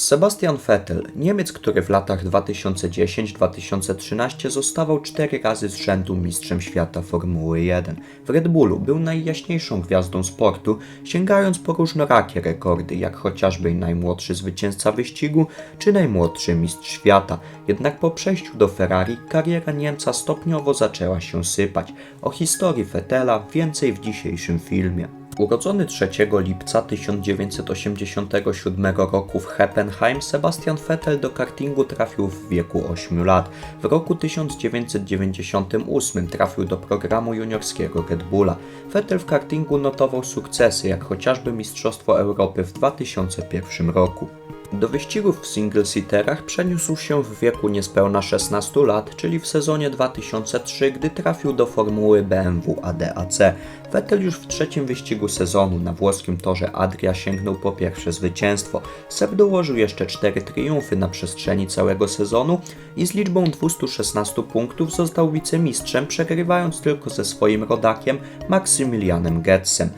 Sebastian Vettel, Niemiec, który w latach 2010-2013 zostawał cztery razy z rzędu mistrzem świata Formuły 1. W Red Bullu był najjaśniejszą gwiazdą sportu, sięgając po różnorakie rekordy, jak chociażby najmłodszy zwycięzca wyścigu czy najmłodszy mistrz świata. Jednak po przejściu do Ferrari kariera Niemca stopniowo zaczęła się sypać. O historii Vettela więcej w dzisiejszym filmie. Urodzony 3 lipca 1987 roku w Heppenheim, Sebastian Vettel do kartingu trafił w wieku 8 lat. W roku 1998 trafił do programu juniorskiego Red Bulla. Vettel w kartingu notował sukcesy, jak chociażby Mistrzostwo Europy w 2001 roku. Do wyścigów w single-seaterach przeniósł się w wieku niespełna 16 lat, czyli w sezonie 2003, gdy trafił do formuły BMW ADAC. Vettel już w trzecim wyścigu sezonu na włoskim torze Adria sięgnął po pierwsze zwycięstwo. Seb dołożył jeszcze cztery triumfy na przestrzeni całego sezonu i z liczbą 216 punktów został wicemistrzem, przegrywając tylko ze swoim rodakiem Maksymilianem Getsem.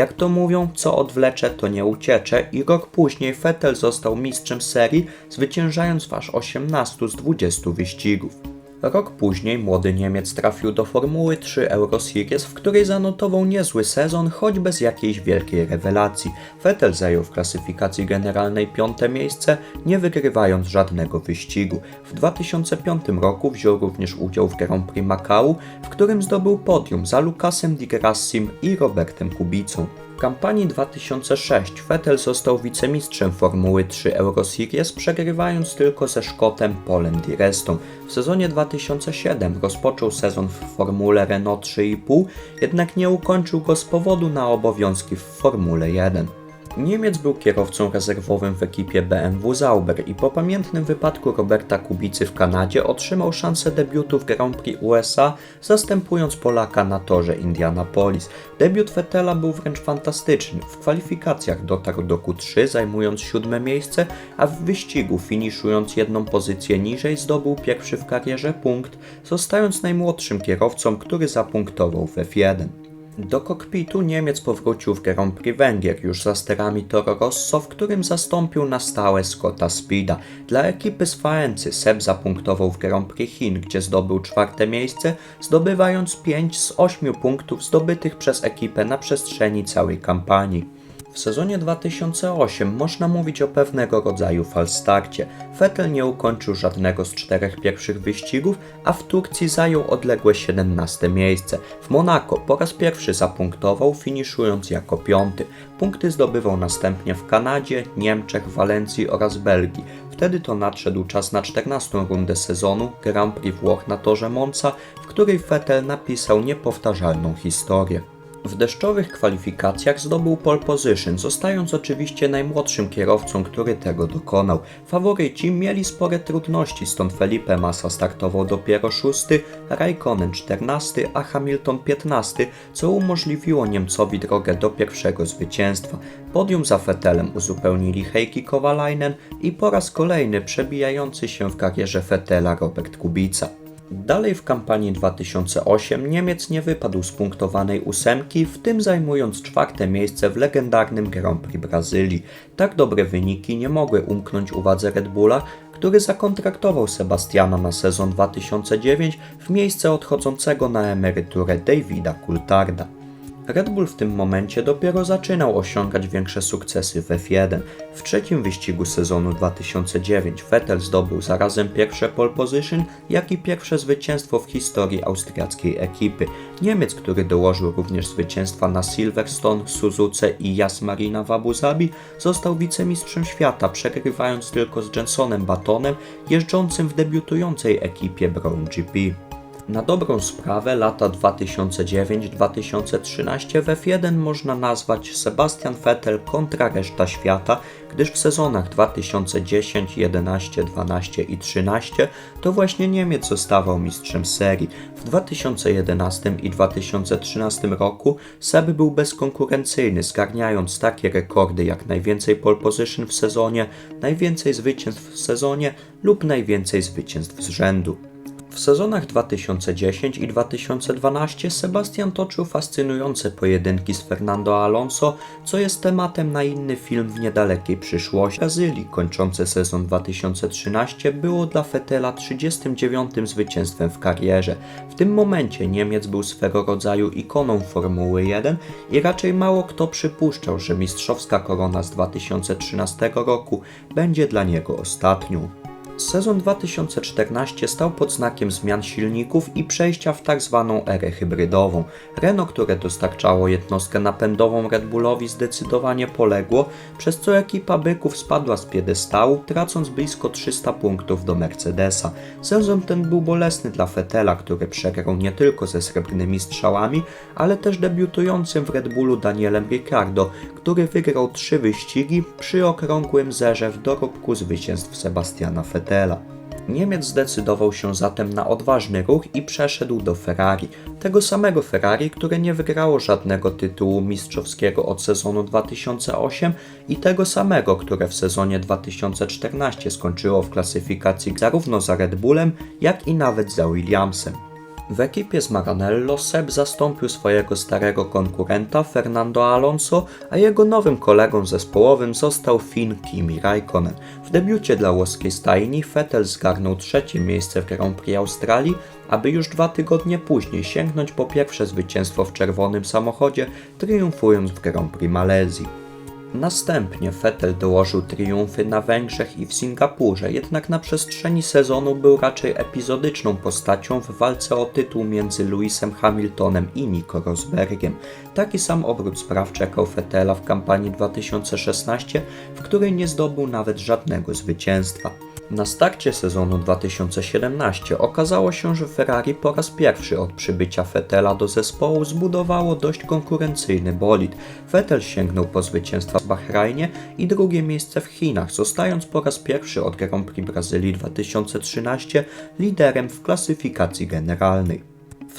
Jak to mówią, co odwlecze, to nie uciecze i rok później Vettel został mistrzem serii, zwyciężając aż 18 z 20 wyścigów. Rok później młody Niemiec trafił do Formuły 3 Euroseries, w której zanotował niezły sezon, choć bez jakiejś wielkiej rewelacji. Vettel zajął w klasyfikacji generalnej piąte miejsce, nie wygrywając żadnego wyścigu. W 2005 roku wziął również udział w Grand Prix Macau, w którym zdobył podium za Lukasem Di Grassim i Robertem Kubicą. Kampanii 2006 Vettel został wicemistrzem Formuły 3 Euroseries, przegrywając tylko ze Szkotem Polem Di Restą. W sezonie 2007 rozpoczął sezon w Formule Renault 3,5, jednak nie ukończył go z powodu na obowiązki w Formule 1. Niemiec był kierowcą rezerwowym w ekipie BMW Sauber i po pamiętnym wypadku Roberta Kubicy w Kanadzie otrzymał szansę debiutu w Grand Prix USA, zastępując Polaka na torze Indianapolis. Debiut Vettela był wręcz fantastyczny. W kwalifikacjach dotarł do Q3, zajmując siódme miejsce, a w wyścigu, finiszując jedną pozycję niżej, zdobył pierwszy w karierze punkt, zostając najmłodszym kierowcą, który zapunktował w F1. Do kokpitu Niemiec powrócił w Grand Prix Węgier już za sterami Toro Rosso, w którym zastąpił na stałe Scotta Speeda. Dla ekipy z Faency Seb zapunktował w Grand Prix Chin, gdzie zdobył czwarte miejsce, zdobywając 5 z 8 punktów zdobytych przez ekipę na przestrzeni całej kampanii. W sezonie 2008 można mówić o pewnego rodzaju falstarcie. Vettel nie ukończył żadnego z czterech pierwszych wyścigów, a w Turcji zajął odległe 17 miejsce. W Monako po raz pierwszy zapunktował, finiszując jako piąty. Punkty zdobywał następnie w Kanadzie, Niemczech, Walencji oraz Belgii. Wtedy to nadszedł czas na 14 rundę sezonu Grand Prix Włoch na torze Monza, w której Vettel napisał niepowtarzalną historię. W deszczowych kwalifikacjach zdobył pole position, zostając oczywiście najmłodszym kierowcą, który tego dokonał. Faworyci mieli spore trudności, stąd Felipe Massa startował dopiero szósty, Raikkonen 14, a Hamilton 15, co umożliwiło Niemcowi drogę do pierwszego zwycięstwa. Podium za Vettelem uzupełnili Heikki Kovalainen i po raz kolejny przebijający się w karierze Vettela Robert Kubica. Dalej w kampanii 2008 Niemiec nie wypadł z punktowanej ósemki, w tym zajmując czwarte miejsce w legendarnym Grand Prix Brazylii. Tak dobre wyniki nie mogły umknąć uwadze Red Bulla, który zakontraktował Sebastiana na sezon 2009 w miejsce odchodzącego na emeryturę Davida Coultharda. Red Bull w tym momencie dopiero zaczynał osiągać większe sukcesy w F1. W trzecim wyścigu sezonu 2009 Vettel zdobył zarazem pierwsze pole position, jak i pierwsze zwycięstwo w historii austriackiej ekipy. Niemiec, który dołożył również zwycięstwa na Silverstone, Suzuce i Yas Marina w Abu Zabi, został wicemistrzem świata, przegrywając tylko z Jensonem Batonem, jeżdżącym w debiutującej ekipie Brown GP. Na dobrą sprawę lata 2009-2013 w F1 można nazwać Sebastian Vettel kontra reszta świata, gdyż w sezonach 2010, 11, 12 i 13 to właśnie Niemiec zostawał mistrzem serii. W 2011 i 2013 roku Seb był bezkonkurencyjny, zgarniając takie rekordy jak najwięcej pole position w sezonie, najwięcej zwycięstw w sezonie lub najwięcej zwycięstw z rzędu. W sezonach 2010 i 2012 Sebastian toczył fascynujące pojedynki z Fernando Alonso, co jest tematem na inny film w niedalekiej przyszłości. Brazylii kończący sezon 2013 było dla Fetela 39. zwycięstwem w karierze. W tym momencie Niemiec był swego rodzaju ikoną Formuły 1 i raczej mało kto przypuszczał, że mistrzowska korona z 2013 roku będzie dla niego ostatnią. Sezon 2014 stał pod znakiem zmian silników i przejścia w tak zwaną erę hybrydową. Renault, które dostarczało jednostkę napędową Red Bullowi zdecydowanie poległo, przez co ekipa byków spadła z piedestału, tracąc blisko 300 punktów do Mercedesa. Sezon ten był bolesny dla Fettela, który przegrał nie tylko ze srebrnymi strzałami, ale też debiutującym w Red Bullu Danielem Ricciardo, który wygrał trzy wyścigi przy okrągłym zerze w dorobku zwycięstw Sebastiana Vettela. Niemiec zdecydował się zatem na odważny ruch i przeszedł do Ferrari. Tego samego Ferrari, które nie wygrało żadnego tytułu mistrzowskiego od sezonu 2008 i tego samego, które w sezonie 2014 skończyło w klasyfikacji zarówno za Red Bullem, jak i nawet za Williamsem. W ekipie z Maranello Seb zastąpił swojego starego konkurenta Fernando Alonso, a jego nowym kolegą zespołowym został Finn Kimi Raikkonen. W debiucie dla włoskiej stajni Vettel zgarnął trzecie miejsce w Grand Prix Australii, aby już dwa tygodnie później sięgnąć po pierwsze zwycięstwo w czerwonym samochodzie, triumfując w Grand Prix Malezji. Następnie Vettel dołożył triumfy na Węgrzech i w Singapurze, jednak na przestrzeni sezonu był raczej epizodyczną postacią w walce o tytuł między Lewisem Hamiltonem i Nico Rosbergiem. Taki sam obrót spraw czekał Vettela w kampanii 2016, w której nie zdobył nawet żadnego zwycięstwa. Na starcie sezonu 2017 okazało się, że Ferrari po raz pierwszy od przybycia Vettela do zespołu zbudowało dość konkurencyjny bolid. Vettel sięgnął po zwycięstwa w Bahrajnie i drugie miejsce w Chinach, zostając po raz pierwszy od Grand Prix Brazylii 2013 liderem w klasyfikacji generalnej.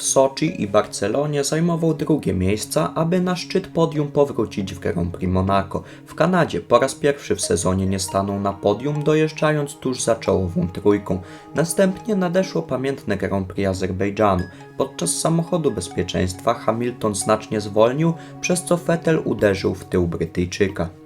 W Soczi i Barcelonie zajmował drugie miejsca, aby na szczyt podium powrócić w Grand Prix Monaco. W Kanadzie po raz pierwszy w sezonie nie stanął na podium, dojeżdżając tuż za czołową trójką. Następnie nadeszło pamiętne Grand Prix Azerbejdżanu. Podczas samochodu bezpieczeństwa Hamilton znacznie zwolnił, przez co Vettel uderzył w tył Brytyjczyka.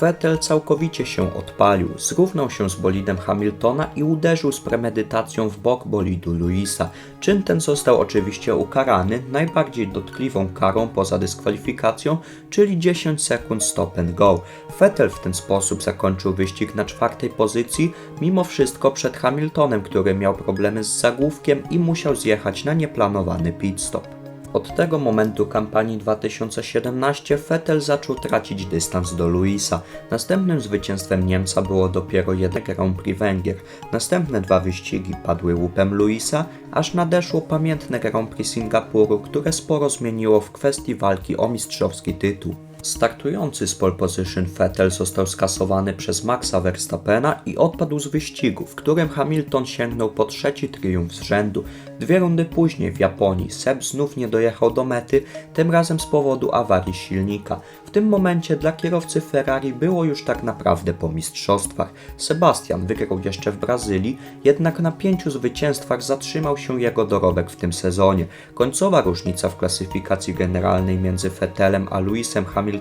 Vettel całkowicie się odpalił, zrównał się z bolidem Hamiltona i uderzył z premedytacją w bok bolidu Luisa. Czyn ten został oczywiście ukarany najbardziej dotkliwą karą poza dyskwalifikacją, czyli 10 sekund stop and go. Vettel w ten sposób zakończył wyścig na czwartej pozycji, mimo wszystko przed Hamiltonem, który miał problemy z zagłówkiem i musiał zjechać na nieplanowany pit stop. Od tego momentu kampanii 2017 Vettel zaczął tracić dystans do Luisa. Następnym zwycięstwem Niemca było dopiero jeden Grand Prix Węgier. Następne dwa wyścigi padły łupem Luisa, aż nadeszło pamiętne Grand Prix Singapuru, które sporo zmieniło w kwestii walki o mistrzowski tytuł. Startujący z pole position Vettel został skasowany przez Maxa Verstappena i odpadł z wyścigu, w którym Hamilton sięgnął po trzeci triumf z rzędu. Dwie rundy później w Japonii Seb znów nie dojechał do mety, tym razem z powodu awarii silnika. W tym momencie dla kierowcy Ferrari było już tak naprawdę po mistrzostwach. Sebastian wygrał jeszcze w Brazylii, jednak na pięciu zwycięstwach zatrzymał się jego dorobek w tym sezonie. Końcowa różnica w klasyfikacji generalnej między Vettelem a Lewisem Hamiltonem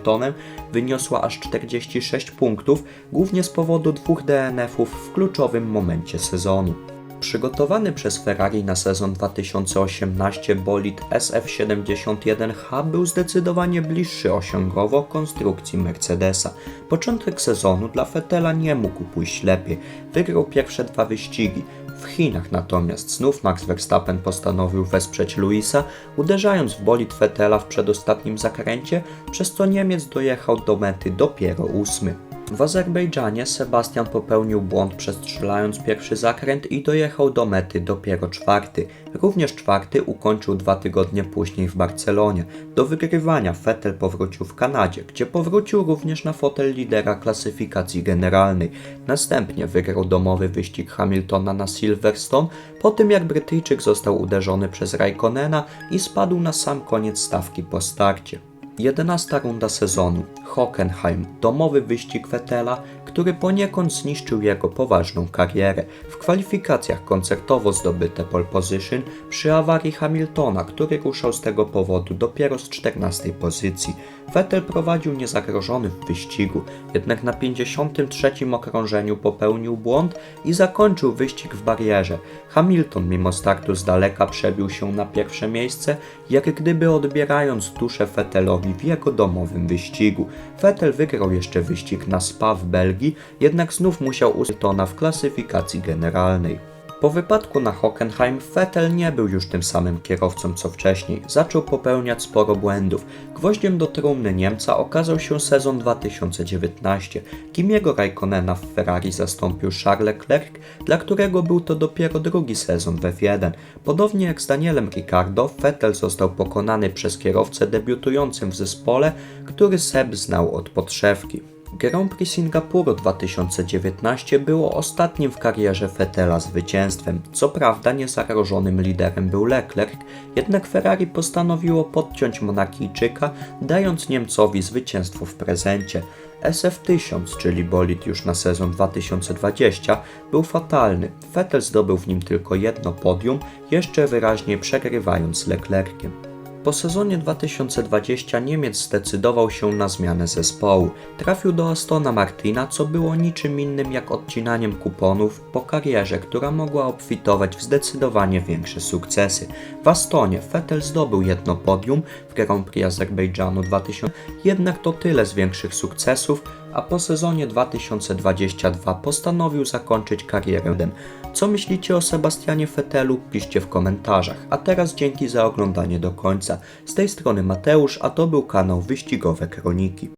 wyniosła aż 46 punktów, głównie z powodu dwóch DNF-ów w kluczowym momencie sezonu. Przygotowany przez Ferrari na sezon 2018 bolid SF71H był zdecydowanie bliższy osiągowo konstrukcji Mercedesa. Początek sezonu dla Vettela nie mógł pójść lepiej. Wygrał pierwsze dwa wyścigi. W Chinach natomiast znów Max Verstappen postanowił wesprzeć Luisa, uderzając w bolid Vettela w przedostatnim zakręcie, przez co Niemiec dojechał do mety dopiero ósmy. W Azerbejdżanie Sebastian popełnił błąd przestrzelając pierwszy zakręt i dojechał do mety dopiero czwarty. Również czwarty ukończył dwa tygodnie później w Barcelonie. Do wygrywania Vettel powrócił w Kanadzie, gdzie powrócił również na fotel lidera klasyfikacji generalnej. Następnie wygrał domowy wyścig Hamiltona na Silverstone, po tym jak Brytyjczyk został uderzony przez Raikkonena i spadł na sam koniec stawki po starcie. 11 runda sezonu. Hockenheim, domowy wyścig Vettela, który poniekąd zniszczył jego poważną karierę. W kwalifikacjach koncertowo zdobyte pole position przy awarii Hamiltona, który ruszał z tego powodu dopiero z 14 pozycji. Vettel prowadził niezagrożony w wyścigu, jednak na 53 okrążeniu popełnił błąd i zakończył wyścig w barierze. Hamilton mimo startu z daleka przebił się na pierwsze miejsce, jak gdyby odbierając duszę Vettelowi w jego domowym wyścigu. Vettel wygrał jeszcze wyścig na Spa w Belgii, jednak znów musiał Hamiltona w klasyfikacji generalnej. Po wypadku na Hockenheim Vettel nie był już tym samym kierowcą co wcześniej. Zaczął popełniać sporo błędów. Gwoździem do trumny Niemca okazał się sezon 2019. Kimiego Raikkonena w Ferrari zastąpił Charles Leclerc, dla którego był to dopiero drugi sezon w F1. Podobnie jak z Danielem Ricciardo, Vettel został pokonany przez kierowcę debiutującym w zespole, który Seb znał od podszewki. Grand Prix Singapuru 2019 było ostatnim w karierze Vettela zwycięstwem. Co prawda niezagrożonym liderem był Leclerc, jednak Ferrari postanowiło podciąć Monakijczyka, dając Niemcowi zwycięstwo w prezencie. SF1000, czyli bolid już na sezon 2020, był fatalny. Vettel zdobył w nim tylko jedno podium, jeszcze wyraźniej przegrywając Leclerciem. Po sezonie 2020 Niemiec zdecydował się na zmianę zespołu. Trafił do Astona Martina, co było niczym innym jak odcinaniem kuponów po karierze, która mogła obfitować w zdecydowanie większe sukcesy. W Astonie Vettel zdobył jedno podium w Grand Prix Azerbejdżanu 2000, jednak to tyle z większych sukcesów, a po sezonie 2022 postanowił zakończyć karierę. Co myślicie o Sebastianie Vettelu? Piszcie w komentarzach. A teraz dzięki za oglądanie do końca. Z tej strony Mateusz, a to był kanał Wyścigowe Kroniki.